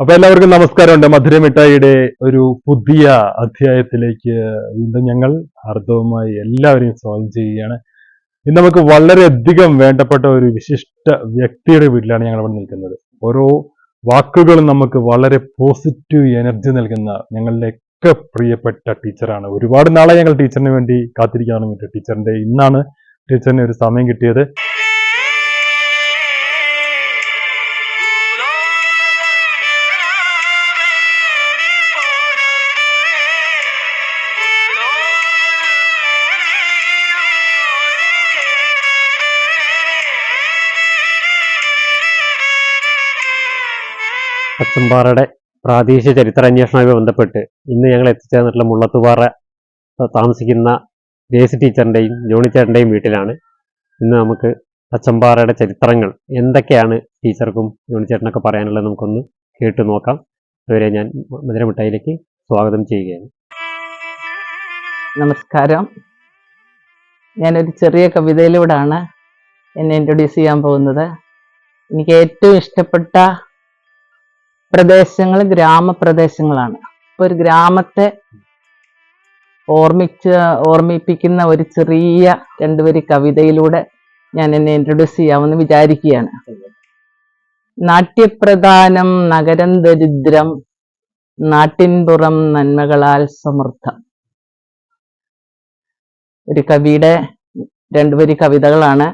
അപ്പൊ എല്ലാവർക്കും നമസ്കാരമുണ്ട്. മധുരമിഠായിയുടെ ഒരു പുതിയ അധ്യായത്തിലേക്ക് വീണ്ടും ഞങ്ങൾ ഹാർദവമായി എല്ലാവരെയും സ്വാഗതം ചെയ്യുകയാണ്. ഇന്ന് നമുക്ക് വളരെയധികം വേണ്ടപ്പെട്ട ഒരു വിശിഷ്ട വ്യക്തിയുടെ വീട്ടിലാണ് ഞങ്ങൾ ഇവിടെ നിൽക്കുന്നത്. ഓരോ വാക്കുകളും നമുക്ക് വളരെ പോസിറ്റീവ് എനർജി നൽകുന്ന ഞങ്ങളുടെയൊക്കെ പ്രിയപ്പെട്ട ടീച്ചറാണ് ഒരുപാട് നാളെ ഞങ്ങൾ ടീച്ചറിന് വേണ്ടി കാത്തിരിക്കാൻ തുടങ്ങിയിട്ട്. ടീച്ചറിന്റെ ഇന്നാണ് ടീച്ചറിന് ഒരു സമയം കിട്ടിയത്. പച്ചമ്പാറയുടെ പ്രാദേശിക ചരിത്രാന്വേഷണവുമായി ബന്ധപ്പെട്ട് ഇന്ന് ഞങ്ങൾ എത്തിച്ചേർന്നിട്ടുള്ള മുള്ളത്തുപാറ താമസിക്കുന്ന ജേസി ടീച്ചറിന്റെയും ജോണി ചേട്ടന്റെയും വീട്ടിലാണ്. ഇന്ന് നമുക്ക് പച്ചമ്പാറയുടെ ചരിത്രങ്ങൾ എന്തൊക്കെയാണ് ടീച്ചർക്കും ജോണി ചേട്ടനൊക്കെ പറയാനുള്ളത് നമുക്കൊന്ന് കേട്ട് നോക്കാം. അതുവരെ ഞാൻ മധുരമിഠായിലേക്ക് സ്വാഗതം ചെയ്യുകയാണ്. നമസ്കാരം. ഞാനൊരു ചെറിയ കവിതയിലൂടെയാണ് എന്നെ ഇൻട്രൊഡ്യൂസ് ചെയ്യാൻ പോകുന്നത്. എനിക്ക് ഏറ്റവും ഇഷ്ടപ്പെട്ട പ്രദേശങ്ങൾ ഗ്രാമപ്രദേശങ്ങളാണ്. ഇപ്പൊ ഒരു ഗ്രാമത്തെ ഓർമ്മിച്ച് ഓർമ്മിപ്പിക്കുന്ന ഒരു ചെറിയ രണ്ടുപേര് കവിതയിലൂടെ ഞാൻ എന്നെ ഇൻട്രൊഡ്യൂസ് ചെയ്യാമെന്ന് വിചാരിക്കുകയാണ്. നാട്യപ്രധാനം നഗരം ദരിദ്രം നാട്ടിൻപുറം നന്മകളാൽ സമൃദ്ധം. ഒരു കവിയുടെ രണ്ടുപേരി കവിതകളാണ്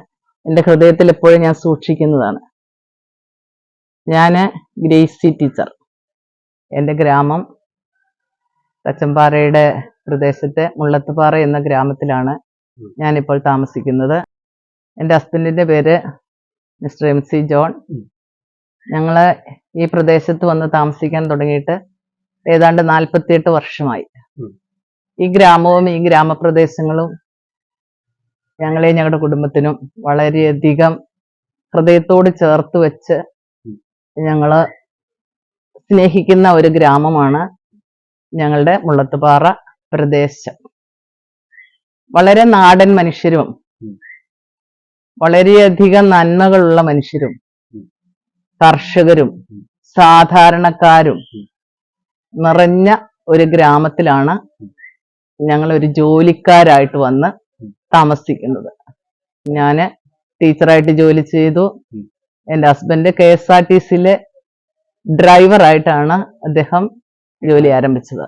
എന്റെ ഹൃദയത്തിൽ എപ്പോഴും ഞാൻ സൂക്ഷിക്കുന്നതാണ്. ഞാൻ ഗ്രേസി ടീച്ചർ. എന്റെ ഗ്രാമം തച്ചമ്പാറയുടെ പ്രദേശത്തെ മുള്ളത്തുപാറ എന്ന ഗ്രാമത്തിലാണ് ഞാനിപ്പോൾ താമസിക്കുന്നത്. എന്റെ ഹസ്ബൻഡിന്റെ പേര് മിസ്റ്റർ എം സി ജോൺ. ഞങ്ങൾ ഈ പ്രദേശത്ത് വന്ന് താമസിക്കാൻ തുടങ്ങിയിട്ട് ഏതാണ്ട് നാൽപ്പത്തിയെട്ട് വർഷമായി. ഈ ഗ്രാമവും ഈ ഗ്രാമപ്രദേശങ്ങളും ഞങ്ങളെ ഞങ്ങളുടെ കുടുംബത്തിനും വളരെയധികം ഹൃദയത്തോട് ചേർത്ത് വെച്ച് ഞങ്ങൾ സ്നേഹിക്കുന്ന ഒരു ഗ്രാമമാണ് ഞങ്ങളുടെ മുള്ളത്തുപാറ പ്രദേശം വളരെ നാടൻ മനുഷ്യരും. വളരെയധികം നന്മകളുള്ള മനുഷ്യരും. കർഷകരും സാധാരണക്കാരും. നിറഞ്ഞ ഒരു ഗ്രാമത്തിലാണ് ഞങ്ങൾ ഒരു ജോലിക്കാരായിട്ട് വന്ന് താമസിക്കുന്നത് ഞാൻ ടീച്ചറായിട്ട് ജോലി ചെയ്തു. എന്റെ husband K S R T സിയിലെ ഡ്രൈവറായിട്ടാണ് അദ്ദേഹം ജോലി ആരംഭിച്ചത്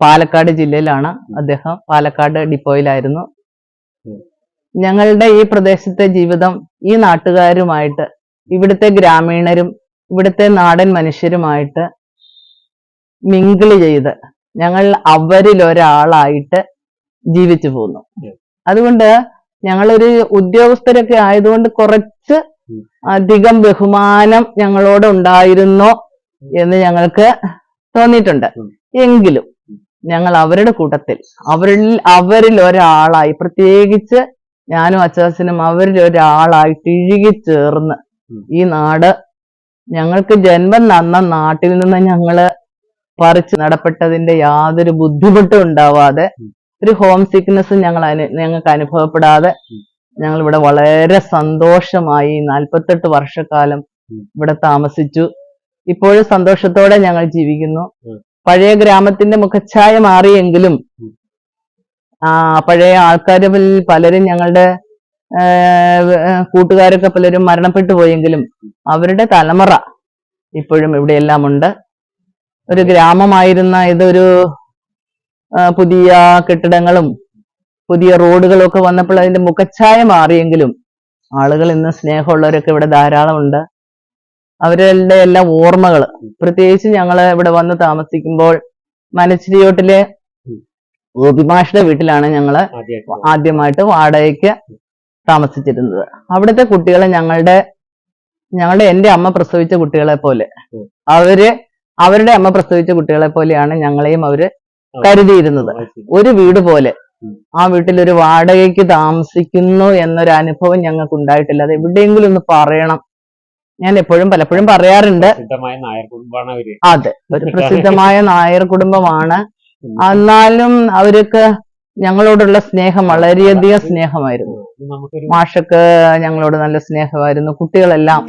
പാലക്കാട് ജില്ലയിലാണ് അദ്ദേഹം പാലക്കാട് ഡിപ്പോയിലായിരുന്നു. ഞങ്ങളുടെ ഈ പ്രദേശത്തെ ജീവിതം ഈ നാട്ടുകാരുമായിട്ട് ഇവിടുത്തെ ഗ്രാമീണരും ഇവിടുത്തെ നാടൻ മനുഷ്യരുമായിട്ട് മിങ്കിൾ ചെയ്ത് ഞങ്ങൾ അവരിൽ ഒരാളായിട്ട് ജീവിച്ചു പോന്നു. അതുകൊണ്ട് ഞങ്ങളൊരു ഉദ്യോഗസ്ഥരൊക്കെ ആയതുകൊണ്ട് കുറച്ച്. അധികം ബഹുമാനം ഞങ്ങളോട് ഉണ്ടായിരുന്നോ എന്ന് ഞങ്ങൾക്ക് തോന്നിയിട്ടുണ്ട് എങ്കിലും ഞങ്ങൾ അവരുടെ കൂട്ടത്തിൽ അവരിൽ അവരിൽ ഒരാളായി പ്രത്യേകിച്ച് ഞാനും അച്ചാച്ചനും അവരിൽ ഒരാളായി തിഴുകി ചേർന്ന്. ഈ നാട് ഞങ്ങൾക്ക് ജന്മം നന്ന നാട്ടിൽ നിന്ന് ഞങ്ങൾ പറിച്ചു നടപ്പെട്ടതിന്റെ യാതൊരു ബുദ്ധിമുട്ടും ഉണ്ടാവാതെ ഒരു ഹോം സിക്നെസ് ഞങ്ങൾ അനു- ഞങ്ങൾക്ക് അനുഭവപ്പെടാതെ. ഞങ്ങൾ ഇവിടെ വളരെ സന്തോഷമായി നാൽപ്പത്തെട്ട് വർഷക്കാലം ഇവിടെ താമസിച്ചു. ഇപ്പോഴും സന്തോഷത്തോടെ ഞങ്ങൾ ജീവിക്കുന്നു. പഴയ ഗ്രാമത്തിന്റെ മുഖച്ഛായ മാറിയെങ്കിലും ആ പഴയ ആൾക്കാരിൽ പലരും ഞങ്ങളുടെ കൂട്ടുകാരൊക്കെ പലരും മരണപ്പെട്ടു പോയെങ്കിലും അവരുടെ തലമുറ ഇപ്പോഴും ഇവിടെയെല്ലാം ഉണ്ട്. ഒരു ഗ്രാമമായിരുന്ന ഇതൊരു പുതിയ കെട്ടിടങ്ങളും പുതിയ റോഡുകളൊക്കെ വന്നപ്പോൾ അതിന്റെ മുഖച്ഛായ മാറിയെങ്കിലും ആളുകൾ ഇന്ന് സ്നേഹമുള്ളവരൊക്കെ ഇവിടെ ധാരാളമുണ്ട് അവരുടെ എല്ലാ ഓർമ്മകൾ പ്രത്യേകിച്ച് ഞങ്ങൾ ഇവിടെ വന്ന് താമസിക്കുമ്പോൾ മനച്ചിരിയോട്ടിലെ. ഗോപിമാഷിന്റെ വീട്ടിലാണ് ഞങ്ങൾ ആദ്യമായിട്ട് വാടകയ്ക്ക് താമസിച്ചിരുന്നത് അവിടുത്തെ കുട്ടികളെ ഞങ്ങളുടെ ഞങ്ങളുടെ എന്റെ അമ്മ പ്രസവിച്ച കുട്ടികളെ പോലെ. അവർ അവരുടെ അമ്മ പ്രസവിച്ച കുട്ടികളെ പോലെയാണ് ഞങ്ങളെയും അവർ കരുതിയിരുന്നത് ഒരു വീട് പോലെ. ആ വീട്ടിൽ ഒരു വാടകയ്ക്ക് താമസിക്കുന്നു എന്നൊരു അനുഭവം ഞങ്ങൾക്ക് ഉണ്ടായിട്ടില്ല അത് എവിടെയെങ്കിലും ഒന്ന് പറയണം. ഞാൻ എപ്പോഴും പലപ്പോഴും പറയാറുണ്ട്. അതെ ഒരു പ്രസിദ്ധമായ നായർ കുടുംബമാണ്. എന്നാലും അവർക്ക് ഞങ്ങളോടുള്ള സ്നേഹം വളരെയധികം സ്നേഹമായിരുന്നു. മാഷക്ക് ഞങ്ങളോട് നല്ല സ്നേഹമായിരുന്നു. കുട്ടികളെല്ലാം.